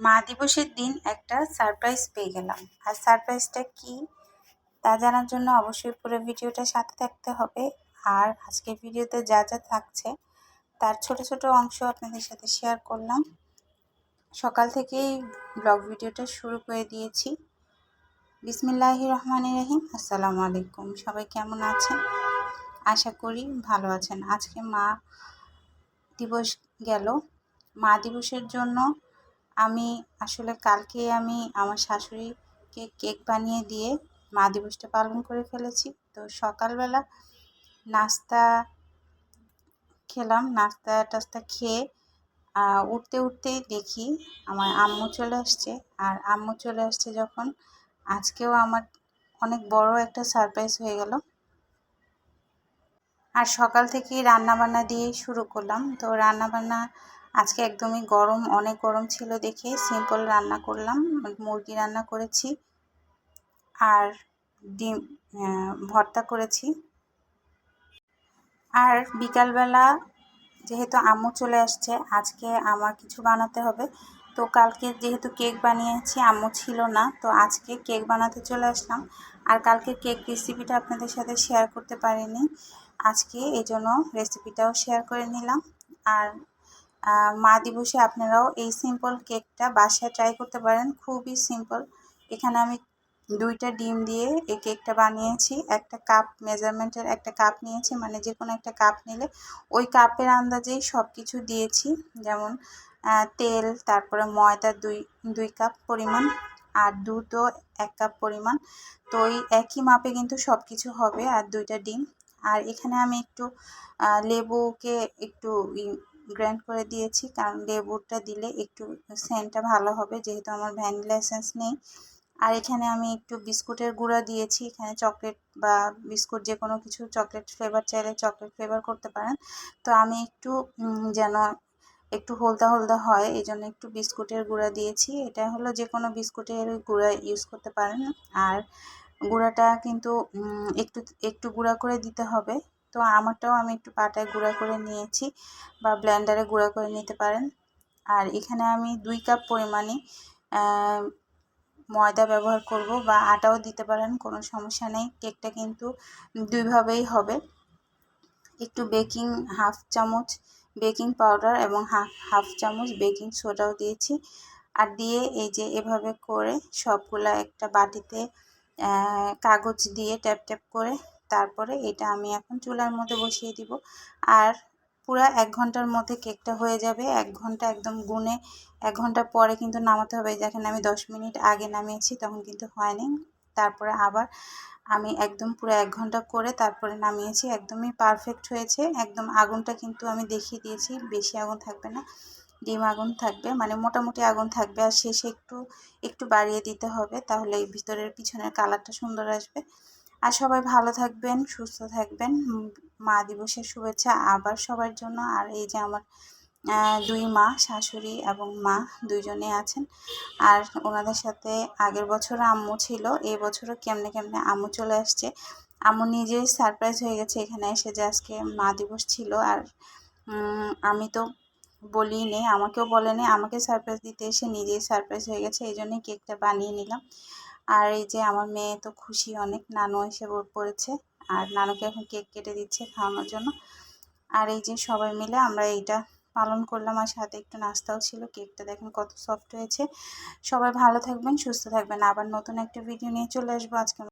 মা দিবসের দিন একটা সারপ্রাইজ পেয়ে গেলাম। আর সারপ্রাইজটা কি? তা জানার জন্য অবশ্যই পুরো ভিডিওটা সাথে থাকতে হবে। আর আজকের ভিডিওতে যা যা থাকছে, তার ছোট ছোট অংশ আপনাদের সাথে শেয়ার করলাম। সকাল থেকেই ব্লগ ভিডিওটা শুরু করে দিয়েছি। বিসমিল্লাহি রহমান রহিম। আসসালামু আলাইকুম। সবাই কেমন আছেন? আশা করি ভালো আছেন। আজকে মা দিবস গেল। মা দিবসের জন্য আমি আসলে কালকে আমি আমার শাশুড়িকে কেক বানিয়ে দিয়ে মা দিবসটা পালন করে ফেলেছি। তো সকালবেলা নাস্তা খেলাম, নাস্তা টাস্তা খেয়ে উঠতে উঠতেই দেখি আমার আম্মু চলে আসছে। আর আম্মু চলে আসছে যখন আজকেও আমার অনেক বড় একটা সারপ্রাইজ হয়ে গেল। আর সকাল থেকেই রান্নাবান্না দিয়েই শুরু করলাম। তো রান্নাবান্না আজকে একদমই গরম, অনেক গরম ছিল দেখে সিম্পল রান্না করলাম, মুরগি রান্না করেছি আর ডিম ভর্তা করেছি। আর বিকালবেলা যেহেতু আম্মু চলে আসছে, আজকে আমার কিছু বানাতে হবে। তো কালকে যেহেতু কেক বানিয়েছি, আম্মু ছিল না, তো আজকে কেক বানাতে চলে আসলাম। আর কালকে কেক রেসিপিটা আপনাদের সাথে শেয়ার করতে পারিনি। আজকে এই জন্য রেসিপিটাও শেয়ার করে নিলাম। আর মা দিবসে আপনারাও এই সিম্পল কেকটা বাসায় ট্রাই করতে পারেন। খুবই সিম্পল এখানে আমি দুইটা ডিম দিয়ে এই কেকটা বানিয়েছি। একটা কাপ মেজারমেন্টের একটা কাপ নিয়েছি মানে যে কোনো একটা কাপ নিলে। ওই কাপের আন্দাজেই সব কিছু দিয়েছি, যেমন তেল, তারপরে ময়দা দুই দুই কাপ পরিমাণ, আর দুধও এক কাপ পরিমাণ। তো ওই একই মাপে কিন্তু সব কিছু হবে, আর দুইটা ডিম। আর এখানে আমি একটু লেবুকে একটু গ্র্যান্ড করে দিয়েছি। কারণ লেবুটা দিলে একটু সেন্টটা ভালো হবে, যেহেতু আমার ভ্যানিলা এসেন্স নেই। আর এখানে আমি একটু বিস্কুটের গুঁড়া দিয়েছি। এখানে চকলেট বা বিস্কুট যে কোনো কিছু চকলেট ফ্লেভার চাইলে চকলেট ফ্লেভার করতে পারেন। তো আমি একটু যেন একটু হলদা হলদা হয় এই জন্য একটু বিস্কুটের গুঁড়া দিয়েছি। এটা হলো যে কোনো বিস্কুটের গুঁড়া ইউজ করতে পারেন। আর গুঁড়াটা কিন্তু একটু একটু গুঁড়া করে দিতে হবে। তো আমারটাও আমি একটু পাটায় গুঁড়া করে নিয়েছি বা ব্লেন্ডারে গুঁড়া করে নিতে পারেন। আর এখানে আমি দুই কাপ পরিমাণে ময়দা ব্যবহার করব বা আটাও দিতে পারেন, কোনো সমস্যা নেই। কেকটা কিন্তু দুইভাবেই হবে। একটু বেকিং হাফ চামচ বেকিং পাউডার এবং হাফ হাফ চামচ বেকিং সোডাও দিয়েছি। আর দিয়ে এই যে এভাবে করে সবগুলা একটা বাটিতে কাগজ দিয়ে ট্যাপ ট্যাপ করে তারপরে এটা আমি এখন চুলার মধ্যে বসিয়ে দিব। আর পুরো এক ঘণ্টার মধ্যে কেকটা হয়ে যাবে। এক ঘণ্টা একদম গুনে এক ঘণ্টা পরে কিন্তু নামাতে হবে। দেখেন আমি দশ মিনিট আগে নামিয়েছি, তখন কিন্তু হয়নি। তারপরে আবার আমি একদম পুরো এক ঘণ্টা করে তারপরে নামিয়েছি। একদমই পারফেক্ট হয়েছে। একদম আগুনটা কিন্তু আমি দেখিয়ে দিয়েছি। বেশি আগুন থাকবে না। ডিম আগুন থাকবে। মানে মোটামুটি আগুন থাকবে। আর শেষে একটু একটু বাড়িয়ে দিতে হবে। তাহলে এই ভিতরের পিছনের কালারটা সুন্দর আসবে। আর সবাই ভালো থাকবেন, সুস্থ থাকবেন। মা দিবসের শুভেচ্ছা আবার সবার জন্য। আর এই যে আমার দুই মা, শাশুড়ি এবং মা দুইজনে আছেন। আর ওনাদের সাথে আগের বছর আম্মু ছিল, এই বছরও কেমনে কেমনে আম্মু চলে আসছে। আম্মু নিজেই সারপ্রাইজ হয়ে গেছে এখানে এসে যে আজকে মা দিবস ছিল। আর আমি তো বলি নে আমাকেও বলে বলেনি, আমাকে সারপ্রাইজ দিতে এসে নিজেই সারপ্রাইজ হয়ে গেছে। এই জন্যই কেকটা বানিয়ে নিলাম। আর এই যে আমার মেয়ে তো খুশি, অনেক নানু এসে পড়েছে আর নানুকে এখন কেক কেটে দিচ্ছে খাওয়ানোর জন্য। আর এই যে সবাই মিলে আমরা এইটা পালন করলাম আর সাথে একটু নাস্তাও ছিল, কেকটা দেখেন কত সফট হয়েছে। সবাই ভালো থাকবেন, সুস্থ থাকবেন। আবার নতুন একটা ভিডিও নিয়ে চলে আসব আজকে